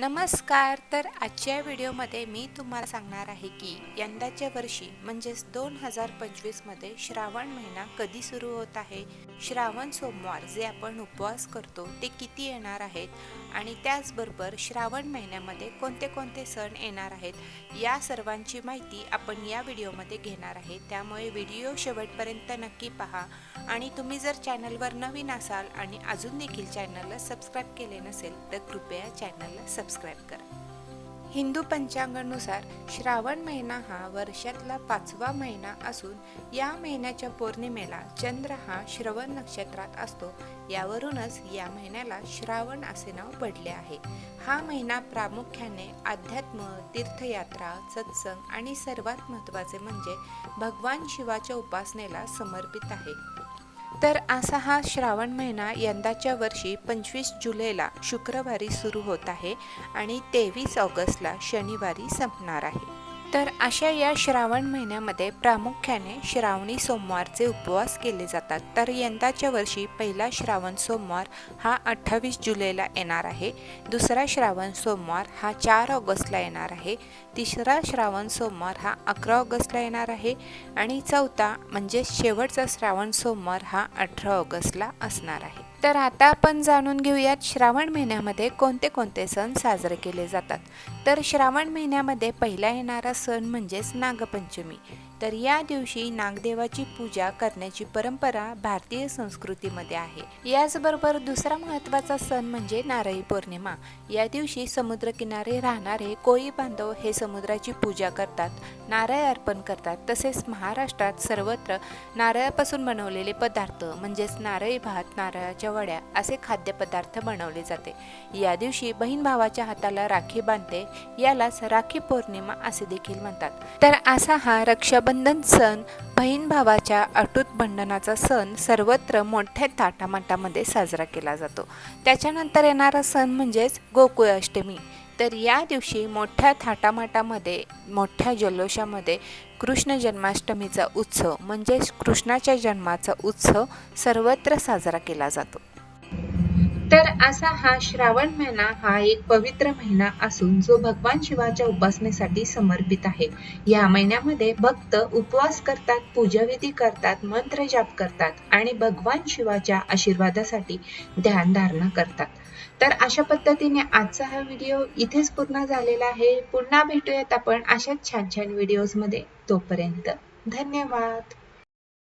नमस्कार तर आजच्या व्हिडिओमध्ये मी तुम्हाला सांगणार आहे की यंदाच्या वर्षी म्हणजेच दोन हजार पंचवीसमध्ये श्रावण महिना कधी सुरू होत आहे? श्रावण सोमवार जे आपण उपवास करतो ते किती येणार आहेत? आणि त्याचबरोबर श्रावण महिन्यामध्ये कोणते कोणते सण येणार आहेत? या सर्वांची माहिती आपण या व्हिडिओमध्ये घेणार आहे. त्यामुळे व्हिडिओ शेवटपर्यंत नक्की पहा. आणि तुम्ही जर चॅनलवर नवीन असाल आणि अजून देखील चॅनलला सबस्क्राईब केले नसेल तर कृपया चॅनलला सबस्क्राईब करा. हिंदू पंचांगानुसार श्रावण महिना हा वर्षातला पाचवा महिना असून या महिन्याच्या पौर्णिमेला चंद्र हा श्रवण नक्षत्रात असतो. यावरूनच या महिन्याला श्रावण असे नाव पडले आहे. हा महिना प्रामुख्याने अध्यात्म तीर्थयात्रा सत्संग आणि सर्वात महत्त्वाचे म्हणजे भगवान शिवाच्या उपासनेला समर्पित आहे. तर असा हा श्रावण महिना यंदाच्या वर्षी पंचवीस जुलैला शुक्रवारी सुरू होत आहे आणि तेवीस ऑगस्टला शनिवारी संपणार आहे. तर अशा या श्रावण महिन्यामध्ये प्रामुख्याने श्रावणी सोमवारचे उपवास केले जातात. तर यंदाच्या वर्षी पहिला श्रावण सोमवार हा अठ्ठावीस जुलैला येणार आहे. दुसरा श्रावण सोमवार हा चार ऑगस्टला येणार आहे. तिसरा श्रावण सोमवार हा अकरा ऑगस्टला येणार आहे. आणि चौथा म्हणजे शेवटचा श्रावण सोमवार हा अठरा ऑगस्टला असणार आहे. तर आता आपण जाणून घेऊयात श्रावण महिन्यामध्ये कोणते कोणते सण साजरे केले जातात. तर श्रावण महिन्यामध्ये पहिला येणारा सण म्हणजेच नागपंचमी. तर या दिवशी नागदेवाची पूजा करण्याची परंपरा भारतीय संस्कृतीमध्ये आहे. याचबरोबर दुसरा महत्त्वाचा सण म्हणजे नारळी पौर्णिमा. या दिवशी समुद्रकिनारे राहणारे कोळी बांधव हे समुद्राची पूजा करतात नारळ अर्पण करतात. तसेच महाराष्ट्रात सर्वत्र नारळापासून बनवलेले पदार्थ म्हणजेच नारळी भात नारळाच्या वड्या असे खाद्यपदार्थ बनवले जाते. या दिवशी बहीण भावाच्या हाताला राखी बांधते यालाच राखी पौर्णिमा असे देखील म्हणतात. तर असा हा रक्षाबंधन सण बहीण भावाच्या अटूट बंधनाचा सण सर्वत्र मोठ्या थाटामाटामध्ये साजरा केला जातो. त्याच्यानंतर येणारा सण म्हणजेच गोकुळ अष्टमी. तर या दिवशी मोठ्या थाटामाटामध्ये मोठ्या जल्लोषामध्ये कृष्ण जन्माष्टमीचा उत्सव म्हणजेच कृष्णाच्या जन्माचा उत्सव सर्वत्र साजरा केला जातो. तर असा हा श्रावण महिना हा एक पवित्र महिना असून जो भगवान शिवाच्या उपासनेसाठी समर्पित आहे. या महिन्यामध्ये भक्त उपवास करतात पूजाविधी करतात मंत्र जाप करतात आणि भगवान शिवाच्या आशीर्वादासाठी ध्यान धारणा करतात. तर अशा पद्धतीने आजचा हा व्हिडिओ इथेच पूर्ण झालेला आहे. पुन्हा भेटूयात आपण अशाच छान छान व्हिडिओजमध्ये तोपर्यंत धन्यवाद.